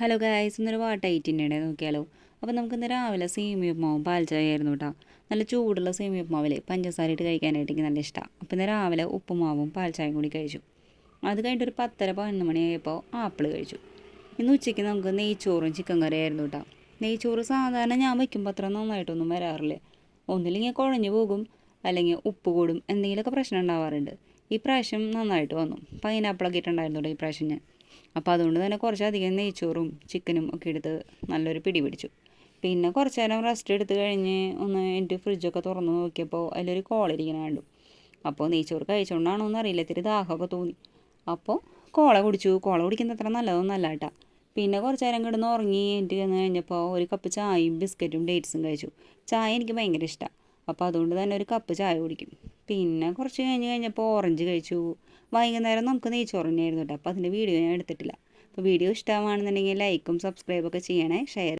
Hello guys ഇന്നൊരു വാട്ട എയ്റ്റിന്റെ നോക്കിയാലോ. അപ്പോൾ നമുക്ക് ഇന്ന് രാവിലെ സേമിയ ഉപ്മാവും പാൽ ചായ ആയിരുന്നു കേട്ടോ നല്ല ചൂടുള്ള സേമിയ ഉപ്മാവിലെ പഞ്ചസാര ഇട്ട് കഴിക്കാനായിട്ട് എനിക്ക് നല്ല ഇഷ്ടമാണ് അപ്പോൾ ഇന്ന് രാവിലെ ഉപ്പുമാവും പാൽ ചായയും കൂടി കഴിച്ചു. അത് കഴിഞ്ഞിട്ട് ഒരു പത്തര പതിനൊന്ന് മണിയായപ്പോൾ ആപ്പിൾ കഴിച്ചു. ഇന്ന് ഉച്ചയ്ക്ക് നമുക്ക് നെയ്ച്ചോറും ചിക്കൻ കറിയായിരുന്നു കേട്ടോ നെയ്ച്ചോറ് സാധാരണ ഞാൻ വയ്ക്കുമ്പോൾ അത്ര നന്നായിട്ടൊന്നും വരാറില്ല. ഒന്നില്ലെങ്കിൽ കുഴഞ്ഞു പോകും അല്ലെങ്കിൽ ഉപ്പ് കൂടും എന്തെങ്കിലുമൊക്കെ പ്രശ്നം ഉണ്ടാവാറുണ്ട്. ഈ പ്രാവശ്യം നന്നായിട്ട് വന്നു. പൈനാപ്പിളൊക്കെ ഇട്ടുണ്ടായിരുന്നു കേട്ടോ ഈ പ്രാവശ്യം ഞാൻ. അപ്പോൾ അതുകൊണ്ട് തന്നെ കുറച്ചധികം നെയ്ച്ചോറും ചിക്കനും ഒക്കെ എടുത്ത് നല്ലൊരു പിടി പിടിച്ചു. പിന്നെ കുറച്ച് നേരം റെസ്റ്റ് എടുത്ത് കഴിഞ്ഞ് ഒന്ന് എന്റെ ഫ്രിഡ്ജൊക്കെ തുറന്ന് നോക്കിയപ്പോൾ അതിലൊരു കോളിരിക്കണ കണ്ടു. അപ്പോൾ നെയ്ച്ചോറ് കഴിച്ചുകൊണ്ടാണോ എന്ന് അറിയില്ല ഇത്തിരി ദാഹമൊക്കെ തോന്നി. അപ്പോൾ കോള കുടിച്ചു. കോള കുടിക്കുന്നത് അത്ര നല്ലതൊന്നല്ല കേട്ടോ. പിന്നെ കുറച്ച് നേരം കിടന്ന് ഉറങ്ങി എനിക്ക് വന്ന് കഴിഞ്ഞപ്പോൾ ഒരു കപ്പ് ചായയും ബിസ്ക്കറ്റും ഡേറ്റ്സും കഴിച്ചു. ചായ എനിക്ക് ഭയങ്കര ഇഷ്ടമാണ് അപ്പോൾ അതുകൊണ്ട് തന്നെ ഒരു കപ്പ് ചായ കുടിക്കും. പിന്നെ കുറച്ച് കഴിഞ്ഞ് കഴിഞ്ഞപ്പോൾ ഓറഞ്ച് കഴിച്ചു. വൈകുന്നേരം നമുക്ക് നെയ്ച്ചോറ് തന്നെയായിരുന്നു കേട്ടോ അപ്പോൾ അതിന്റെ വീഡിയോ ഞാൻ എടുത്തിട്ടില്ല. അപ്പോൾ വീഡിയോ ഇഷ്ടമാണെന്നുണ്ടെങ്കിൽ ലൈക്കും സബ്സ്ക്രൈബൊക്കെ ചെയ്യണേ. ഷെയർ